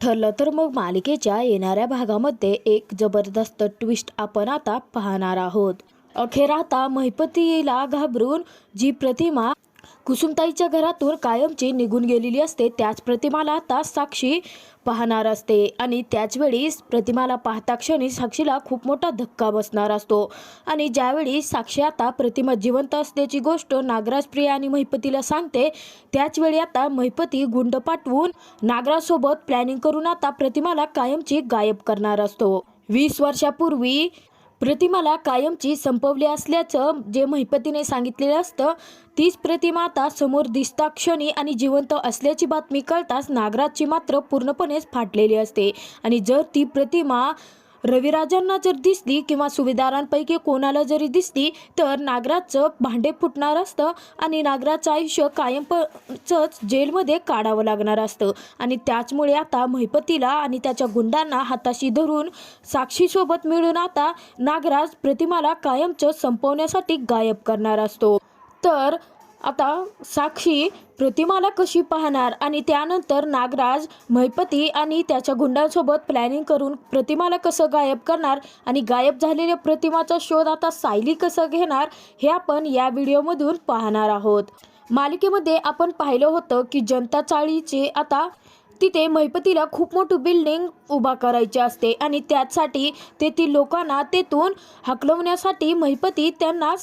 ठरलं तर मग मालिकेच्या येणाऱ्या भागामध्ये एक जबरदस्त ट्विस्ट आपण आता पाहणार आहोत. अखेर आता महिपतीला घाबरून जी प्रतिमा कुसुमताईच्या घरातून कायमची निघून गेलेली असते त्याच प्रतिमाला आता साक्षी पाहणार असते. आणि त्याचवेळी प्रतिमाला पाहता क्षणी साक्षीला खूप मोठा धक्का बसणार असतो. आणि ज्यावेळी साक्षी आता प्रतिमा जिवंत असल्याची गोष्ट नागराज प्रिया आणि महिपतीला सांगते त्याचवेळी आता महिपती गुंड पाठवून नागराजसोबत प्लॅनिंग करून आता प्रतिमाला कायमची गायब करणार असतो. वीस वर्षापूर्वी प्रतिमाला कायमची संपवली असल्याचं जे महिपतीने सांगितलेलं असतं तीच प्रतिमा आता समोर दिसता क्षणी आणि जिवंत असल्याची बातमी कळताच नागराजची मात्र पूर्णपणेच फाटलेली असते. आणि जर ती प्रतिमा रविराजांना जर दिसली किंवा सुभेदारांपैकी कोणाला जरी दिसली तर नागराजचं भांडे फुटणार असतं आणि नागराजचं आयुष्य कायमच जेलमध्ये काढावं लागणार असतं. आणि त्याचमुळे आता महिपतीला आणि त्याच्या गुंडांना हाताशी धरून साक्षीसोबत मिळून आता नागराज प्रतिमाला कायमचं संपवण्यासाठी गायब करणार असतो. तर आता साक्षी प्रतिमाला कशी पाहणार? आणि त्यानंतर नागराज महिपती आणि त्याच्या गुंडांसोबत प्लॅनिंग करून प्रतिमाला कसं गायब करणार? आणि गायब झालेल्या प्रतिमाचा शोध आता सायली कसं घेणार? हे आपण या व्हिडिओमधून पाहणार आहोत. मालिकेमध्ये आपण पाहिलं होतं की जनता चाळीचे आता तिथे महिपतीला खूप मोठी बिल्डिंग उभा करायची असते. आणि त्यासाठी तेथील लोकांना तेथून हकलवण्यासाठी महिपती त्यांना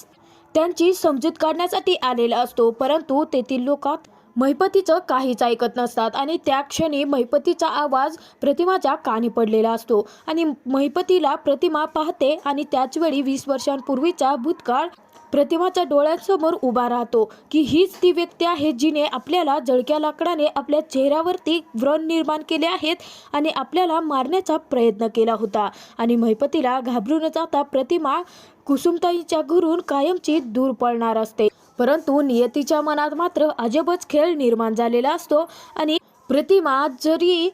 त्यांची समजूत काढण्यासाठी आलेला असतो परंतु तेथील लोकात महिपतीचं काहीच ऐकत नसतात आणि त्या क्षणी महिपतीचा आवाज प्रतिमाच्या कानी पडलेला असतो आणि महिपतीला प्रतिमा पाहते आणि त्याचवेळी वीस वर्षांपूर्वीचा भूतकाळ प्रतिमाच्या डोळ्यांसमोर उभा राहतो की हीच ती व्यक्ती आहे जिने आपल्याला जळक्या लाकडाने आपल्या चेहऱ्यावरती व्रण निर्माण केले आहेत आणि आपल्याला मारण्याचा प्रयत्न केला होता. आणि महिपतीला घाबरून जाता प्रतिमा कुसुमताईच्या घरून कायमची दूर पळणार असते. परंतु नियतीच्या मनात मात्र अजबच खेळ निर्माण झालेला असतो आणि प्रतिमा जरी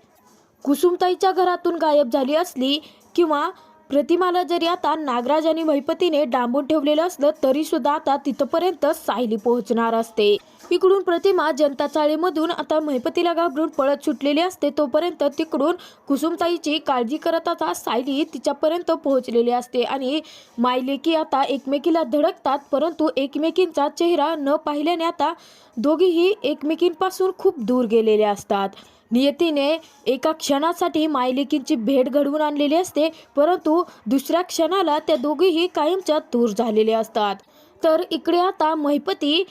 कुसुमताईच्या घरातून गायब झाली असली किंवा प्रतिमाला जरी आता नागराज आणि महिपतीने डांबून ठेवलेलं असलं तरी सुद्धा आता तिथपर्यंत सायली पोहोचणार असते. इकडून प्रतिमा जनता चाळीमधून आता महिपतीला घाबरून पळत सुटलेली असते तोपर्यंत तिकडून कुसुमताईची काळजी करत आता सायली तिच्यापर्यंत पोहोचलेली असते आणि मायलेकी आता एकमेकीला धडकतात परंतु एकमेकींचा चेहरा न पाहिल्याने आता दोघीही एकमेकींपासून खूप दूर गेलेले असतात. नियतीने एका क्षणासाठी मायलेकींची भेट घडवून आणलेली असते परंतु दुसऱ्या क्षणाला त्या दोघीही कायमच्या दूर झालेले असतात. तर इकडे आता महिपती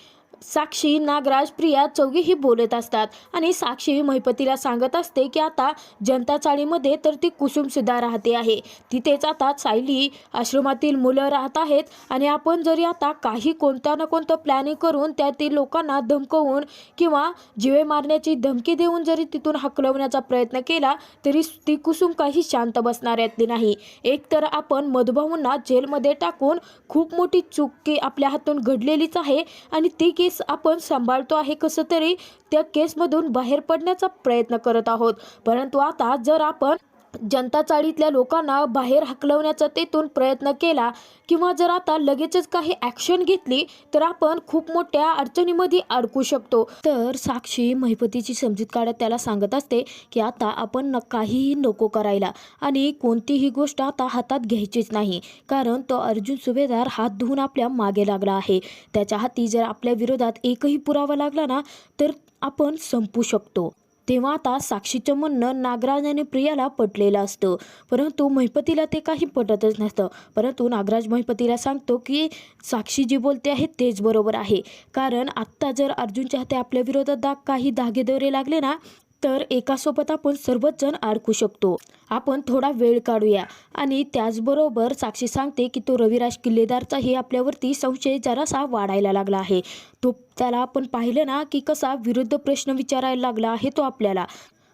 साक्षी नागराज प्रिया चौघीही बोलत असतात. आणि साक्षी महिपतीला सांगत असते की आता जनता चाळीमध्ये तर ती कुसुम सुद्धा राहते आहे. तिथेच आता सायली आश्रमातील मुलं राहत आहेत आणि आपण जरी आता काही कोणत्या ना कोणतं प्लॅनिंग करून त्यातील लोकांना धमकवून किंवा जिवे मारण्याची धमकी देऊन जरी तिथून हकलवण्याचा प्रयत्न केला तरी ती कुसुम काही शांत बसणार यातली नाही. एक तर आपण मधुभाऊंना जेलमध्ये टाकून खूप मोठी चूक की आपल्या हातून घडलेलीच आहे आणि ती केस आपण सांभाळतो आहे कसं तरी त्या केसमधून बाहेर पडण्याचा प्रयत्न करत आहोत. परंतु आता जर आपण जनता चाळीतल्या लोकांना बाहेर हकलवण्याचा तेथून प्रयत्न केला किंवा जर आता लगेचच काही ॲक्शन घेतली तर आपण खूप मोठ्या अडचणीमध्ये अडकू शकतो. तर साक्षी महिपतीची समजूत काढत त्याला सांगत असते की आता आपण न काहीही नको करायला आणि कोणतीही गोष्ट आता हातात घ्यायचीच नाही कारण तो अर्जुन सुभेदार हात धुवून आपल्या मागे लागला आहे. त्याच्या हाती जर आपल्या विरोधात एकही पुरावा लागला ना तर आपण संपू शकतो. तेव्हा आता साक्षीचं म्हणणं नागराज आणि प्रियाला पटलेलं असतं. परंतु महिपतीला ते काही पटतच नसतं. परंतु नागराज महिपतीला सांगतो की साक्षी जी बोलते आहे तेच बरोबर आहे. कारण आत्ता जर अर्जुनच्या हाते आपल्या विरोधात दा काही धागेदोरे लागले ना तर एकासोबत आपण सर्वच जण अडकू शकतो. आपण थोडा वेळ काढूया. आणि त्याचबरोबर साक्षी सांगते की तो रविराज किल्लेदारचाही आपल्यावरती संशय जरासा वाढायला लागला आहे. तो त्याला आपण पाहिलं ना की कसा विरुद्ध प्रश्न विचारायला लागला आहे तो आपल्याला.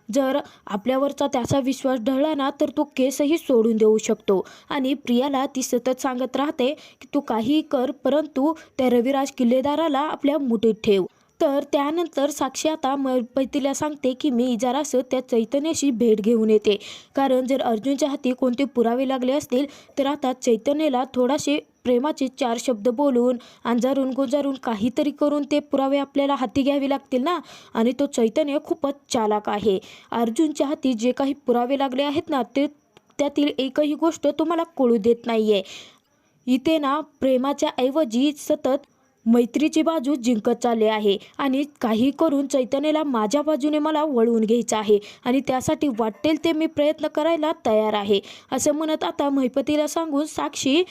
जर आपल्यावरचा त्याचा विश्वास ढळला ना तर तो केसही सोडून देऊ शकतो. आणि प्रियाला ती सतत सांगत राहते की तू काहीही कर परंतु त्या रविराज किल्लेदाराला आपल्या मुठीत ठेव. तर त्यानंतर साक्षी आता मैपतीला सांगते की मी जरासं त्या चैतन्याशी भेट घेऊन येते. कारण जर अर्जुनच्या हाती कोणते पुरावे लागले असतील तर आता चैतन्याला थोडासे प्रेमाचे चार शब्द बोलून अंजारून गुंजारून काहीतरी करून ते पुरावे आपल्याला हाती घ्यावे लागतील ना? आणि तो चैतन्य खूपच चालाक आहे. अर्जुनच्या हाती जे काही पुरावे लागले आहेत ना ते त्यातील एकही गोष्ट तुम्हाला कळू देत नाही आहे इथे ना प्रेमाच्या ऐवजी सतत मैत्रीची बाजू जिंकत चालले आहे आणि काही करून चैतन्याला माझ्या बाजूने मला वळवून घ्यायचं आहे आणि त्यासाठी वाटेल ते मी प्रयत्न करायला तयार आहे. असं म्हणत आता महिपतीला सांगून साक्षी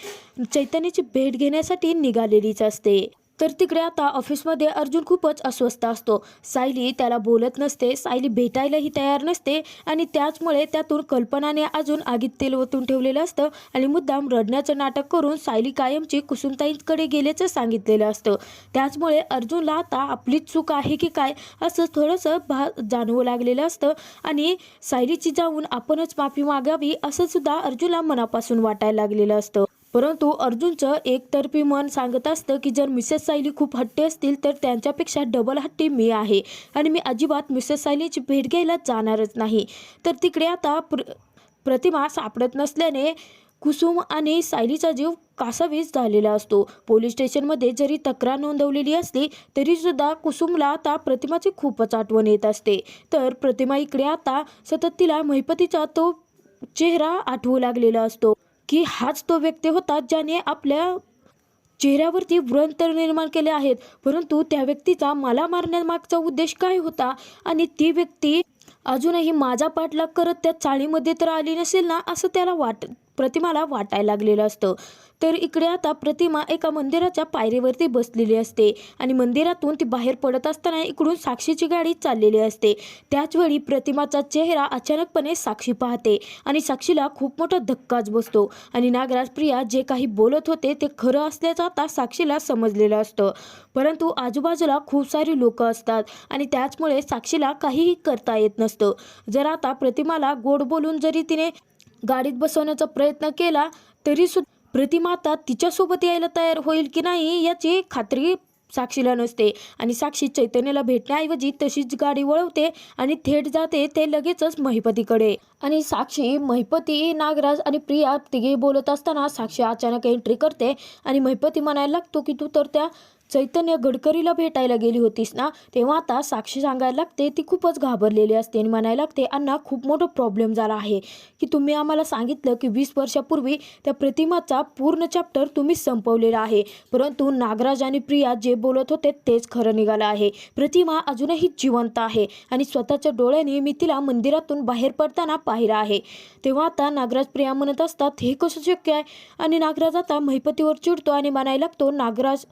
चैतन्याची भेट घेण्यासाठी निघालेलीच असते. तर तिकडे आता ऑफिसमध्ये अर्जुन खूपच अस्वस्थ असतो. सायली त्याला बोलत नसते. सायली भेटायलाही तयार नसते आणि त्याचमुळे त्यातून कल्पनाने अजून आगीत तेल ओतून ठेवलेलं असतं आणि मुद्दाम रडण्याचं नाटक करून सायली कायमची कुसुमताईंकडे गेल्याचं सांगितलेलं असतं. त्याचमुळे अर्जुनला आता आपलीच चूक आहे की काय असं थोडंसं भा जाणवू लागलेलं असतं आणि सायलीची जाऊन आपणच माफी मागावी असं सुद्धा अर्जुनला मनापासून वाटायला लागलेलं असतं. परंतु अर्जुनचं एकतर्फी मन सांगत असतं की जर मिसेस सायली खूप हट्टी असतील तर त्यांच्यापेक्षा डबल हट्टी मी आहे आणि मी अजिबात मिसेस सायलीची भेट घ्यायला जाणारच नाही. तर तिकडे आता प्र प्रतिमा सापडत नसल्याने कुसुम आणि सायलीचा जीव कासावीस झालेला असतो. पोलीस स्टेशनमध्ये जरी तक्रार नोंदवलेली असली तरीसुद्धा कुसुमला आता प्रतिमाची खूपच आठवण येत असते. तर प्रतिमा इकडे आता सतत तिला महिपतीचा तो चेहरा आठवू लागलेला असतो. की हाच तो व्यक्ती होता ज्याने आपल्या चेहऱ्यावरती व्रण तर निर्माण केले आहेत. परंतु त्या व्यक्तीचा मला मारण्यामागचा उद्देश काय होता? आणि ती व्यक्ती अजूनही माझा पाठलाग करत त्या चाळीमध्ये तर आली नसेल ना असं त्याला वाट प्रतिमाला वाटायला लागलेलं असतं. तर इकडे आता प्रतिमा एका मंदिराच्या पायरीवरती बसलेली असते आणि मंदिरातून ती बाहेर पडत असताना इकडून साक्षीची गाडी चाललेली असते. त्याचवेळी प्रतिमाचा चेहरा अचानकपणे साक्षी पाहते आणि साक्षीला खूप मोठा धक्काच बसतो. आणि नागराज प्रिया जे काही बोलत होते ते खरं असल्याचं आता साक्षीला समजलेलं असतं. परंतु आजूबाजूला खूप सारी लोक असतात आणि त्याचमुळे साक्षीला काहीही करता येत नसतं. जर आता प्रतिमाला गोड बोलून जरी तिने गाडीत बसवण्याचा प्रयत्न केला तरी सुद्धा प्रतिमाता तिच्यासोबत यायला तयार होईल की नाही याची खात्री साक्षीला नसते. आणि साक्षी चैतन्याला भेटण्याऐवजी तशीच गाडी वळवते आणि थेट जाते ते लगेचच महिपतीकडे. आणि साक्षी महिपती नागराज आणि प्रिया तिघे बोलत असताना साक्षी अचानक एंट्री करते आणि महिपती म्हणायला लागतो की तू तर त्या चैतन्य गडकरीला भेटायला गेली होतीस ना तेव्हा आता साक्षी सांगायला लागते ती खूपच घाबरलेली असते आणि म्हणायला लागते अण्णा खूप मोठा प्रॉब्लेम झाला आहे की तुम्ही आम्हाला सांगितलं की वीस वर्षापूर्वी त्या प्रतिमाचा पूर्ण चॅप्टर तुम्ही संपवलेला आहे. परंतु नागराज आणि प्रिया जे बोलत होते तेच खरं निघालं आहे. प्रतिमा अजूनही जिवंत आहे आणि स्वतःच्या डोळ्याने मी तिला मंदिरातून बाहेर पडताना पाहिलं आहे. तेव्हा आता नागराज प्रिया म्हणत असतात हे कसं शक्य आहे? आणि नागराज आता महिपतीवर चिडतो आणि म्हणायला लागतो नागराज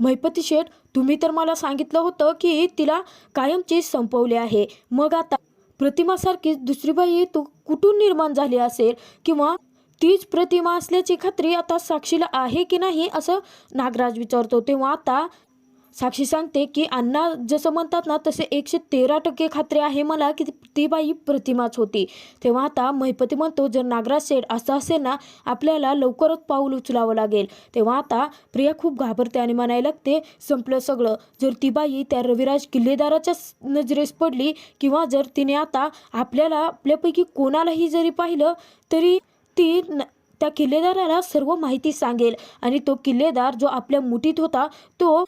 महिपती शेठ तुम्ही तर मला सांगितलं होतं की तिला कायमची संपवले आहे. मग आता प्रतिमासारखीच दुसरी बाई तू कुठून निर्माण झाली असेल? किंवा तीच प्रतिमा असल्याची खात्री आता साक्षीला आहे की नाही असं नागराज विचारतो. तेव्हा आता साक्षी सांगते की अण्णा जसं म्हणतात ना तसे एकशे तेरा टक्के खात्री आहे मला की ती बाई प्रतिमाच होती. तेव्हा आता महिपती म्हणतो जर नागराज शेठ असं असेल ना आपल्याला लवकरच पाऊल उचलावं लागेल. तेव्हा आता प्रिया खूप घाबरते आणि म्हणायला लागते संपलं सगळं. जर ती बाई त्या रविराज किल्लेदाराच्या नजरेस पडली किंवा जर तिने आता आपल्याला आपल्यापैकी कोणालाही जरी पाहिलं तरी ती न त्या किल्लेदाराला सर्व माहिती सांगेल आणि तो किल्लेदार जो आपल्या मुठीत होता तो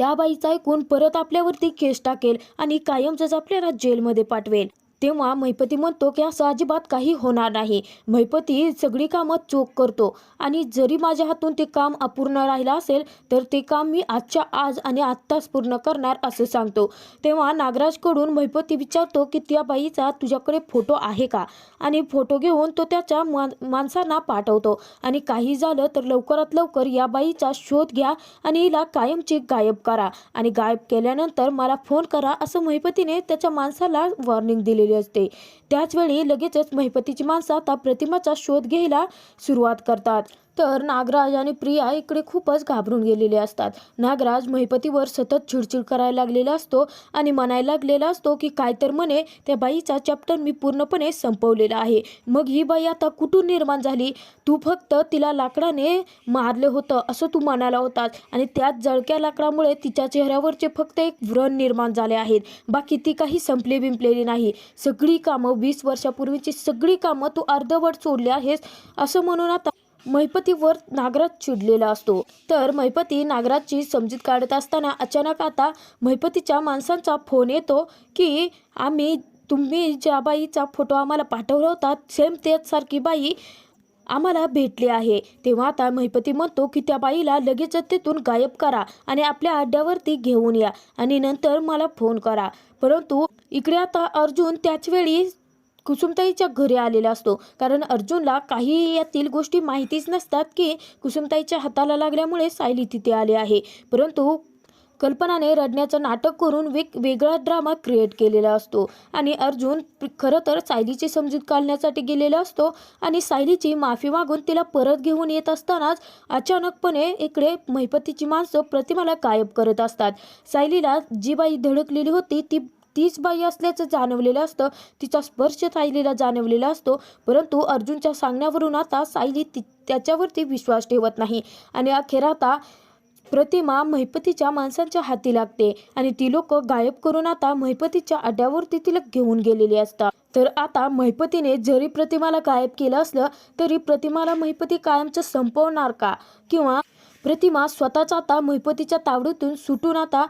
त्या बाईचं ऐकून परत आपल्यावरती केस टाकेल आणि कायमचंच आपल्याला जेलमध्ये पाठवेल. तेव्हा महिपती म्हणतो की असं अजिबात काही होणार नाही. महिपती सगळी कामं चोख करतो आणि जरी माझ्या हातून ते काम अपूर्ण राहिलं असेल तर ते काम मी आजच्या आज आणि आत्ताच पूर्ण करणार असं सांगतो. तेव्हा नागराजकडून महिपती विचारतो की त्या बाईचा तुझ्याकडे फोटो आहे का? आणि फोटो घेऊन तो त्याच्या मान माणसांना पाठवतो. आणि काही झालं तर लवकरात लवकर या बाईचा शोध घ्या आणि हिला कायमची गायब करा. आणि गायब केल्यानंतर मला फोन करा असं महिपतीने त्याच्या माणसाला वॉर्निंग दिलेली असते. त्याचवेळी लगेचच महिपतीची माणसं आता प्रतिमाचा शोध घ्यायला सुरुवात करतात. तर नागराज आणि प्रिया इकडे खूपच घाबरून गेलेले असतात. नागराज महिपतीवर सतत चिडचिड करायला लागलेला असतो आणि म्हणायला लागलेला असतो की काय तर म्हणे त्या बाईचा चॅप्टर मी पूर्णपणे संपवलेला आहे. मग ही बाई आता कुठून निर्माण झाली? तू फक्त तिला लाकडाने मारले होतं असं तू म्हणाला होतास. आणि त्याच जळक्या लाकडामुळे तिच्या चेहऱ्यावरचे फक्त एक व्रण निर्माण झाले आहेत. बाकी ती काही संपली बिंपलेली नाही. सगळी कामं वीस वर्षापूर्वीची सगळी कामं तू अर्धवट सोडली आहेस असं म्हणून आता महिपतीवर नागराज चिडलेला असतो. तर महिपती नागराजची समजूत काढत असताना अचानक आता महिपतीच्या माणसांचा फोन येतो की आम्ही तुम्ही ज्या बाईचा फोटो आम्हाला पाठवला होता सेम तेच सारखी बाई आम्हाला भेटली आहे. तेव्हा आता महिपती म्हणतो की त्या बाईला लगेचच तिथून गायब करा आणि आपल्या अड्ड्यावरती घेऊन या आणि नंतर मला फोन करा. परंतु इकडे आता अर्जुन त्याच वेळी कुसुमताईच्या घरी आलेला असतो. कारण अर्जुनला काही यातील गोष्टी माहितीच नसतात की कुसुमताईच्या हाताला लागल्यामुळे सायली तिथे आली आहे. परंतु कल्पनाने रडण्याचं नाटक करून वेग वेगळा ड्रामा क्रिएट केलेला असतो. आणि अर्जुन खरं तर सायलीची समजूत काढण्यासाठी गेलेला असतो आणि सायलीची माफी मागून तिला परत घेऊन येत असतानाच अचानकपणे इकडे महिपतीची माणसं प्रतिमाला गायब करत असतात. सायलीला जी बाई धडकलेली होती ती तीच बाई असल्याचं जाणवलेलं असतं. तिचा स्पर्श सायलीला जाणवलेला असतो. परंतु अर्जुनच्या सांगण्यावरून आता सायली ती त्याच्यावरती विश्वास ठेवत नाही. आणि अखेर आता प्रतिमा महिपतीच्या माणसांच्या हाती लागते. आणि ती लोक गायब करून आता महिपतीच्या अड्ड्यावरती तिला घेऊन गेलेली असतात. तर आता महिपतीने जरी प्रतिमाला गायब केलं असलं तरी प्रतिमाला महिपती कायमचं संपवणार का? किंवा प्रतिमा स्वतःच आता महिपतीच्या तावडीतून सुटून आता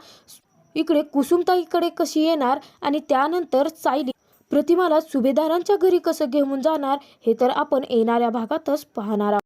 इकडे कुसुमताईकडे कशी येणार आणि त्यानंतर सायली प्रतिमाला सुभेदारांच्या घरी कसं घेऊन जाणार हे तर आपण येणाऱ्या भागातच पाहणार आहोत.